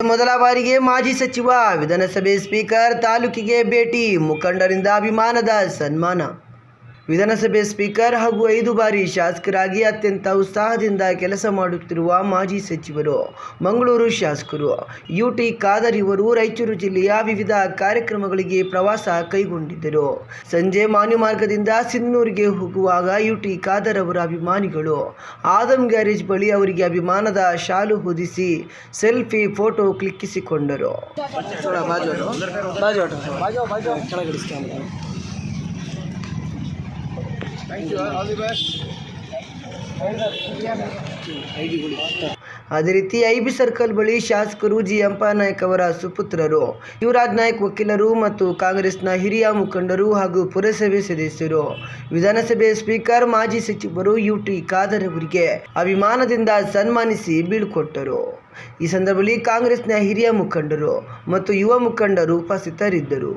ಮೊದಲ ಬಾರಿಗೆ ಮಾಜಿ ಸಚಿವ ವಿಧಾನಸಭೆ ಸ್ಪೀಕರ್ ತಾಲೂಕಿಗೆ ಭೇಟಿ ಮುಖಂಡರಿಂದ ಅಭಿಮಾನದ ಸನ್ಮಾನ. ವಿಧಾನಸಭೆ ಸ್ಪೀಕರ್ ಹಾಗೂ ಐದು ಬಾರಿ ಶಾಸಕರಾಗಿ ಅತ್ಯಂತ ಉತ್ಸಾಹದಿಂದ ಕೆಲಸ ಮಾಡುತ್ತಿರುವ ಮಾಜಿ ಸಚಿವರು, ಮಂಗಳೂರು ಶಾಸಕರು ಯು ಟಿ ಖಾದರ್ ಇವರು ರಾಯಚೂರು ಜಿಲ್ಲೆಯ ವಿವಿಧ ಕಾರ್ಯಕ್ರಮಗಳಿಗೆ ಪ್ರವಾಸ ಕೈಗೊಂಡಿದ್ದರು. ಸಂಜೆ ಮಾನ್ಯ ಮಾರ್ಗದಿಂದ ಸಿನ್ನೂರಿಗೆ ಹೋಗುವಾಗ ಯು ಟಿ ಖಾದರ್ ಅವರ ಅಭಿಮಾನಿಗಳು, ಆದಮ್ ಗ್ಯಾರೇಜ್ ಬಳಿ ಅವರಿಗೆ ಅಭಿಮಾನದ ಶಾಲು ಹೊದಿಸಿ ಸೆಲ್ಫಿ ಫೋಟೋ ಕ್ಲಿಕ್ಕಿಸಿಕೊಂಡರು. ಅದೇ ರೀತಿ ಐಬಿ ಸರ್ಕಲ್ ಬಳಿ ಶಾಸಕರು ಜಿ ನಾಯ್ಕ ಅವರ ಸುಪುತ್ರರು, ಯುವರಾಜ್ ನಾಯ್ಕ್ ವಕೀಲರು ಮತ್ತು ಕಾಂಗ್ರೆಸ್ನ ಹಿರಿಯ ಮುಖಂಡರು ಹಾಗೂ ಪುರಸಭೆ ಸದಸ್ಯರು. ವಿಧಾನಸಭೆ ಸ್ಪೀಕರ್, ಮಾಜಿ ಸಚಿವರು ಯು ಟಿ ಖಾದರ್ ಅವರಿಗೆ ಅಭಿಮಾನದಿಂದ ಸನ್ಮಾನಿಸಿ ಬೀಳ್ಕೊಟ್ಟರು. ಈ ಸಂದರ್ಭದಲ್ಲಿ ಕಾಂಗ್ರೆಸ್ನ ಹಿರಿಯ ಮುಖಂಡರು ಮತ್ತು ಯುವ ಮುಖಂಡರು ಉಪಸ್ಥಿತರಿದ್ದರು.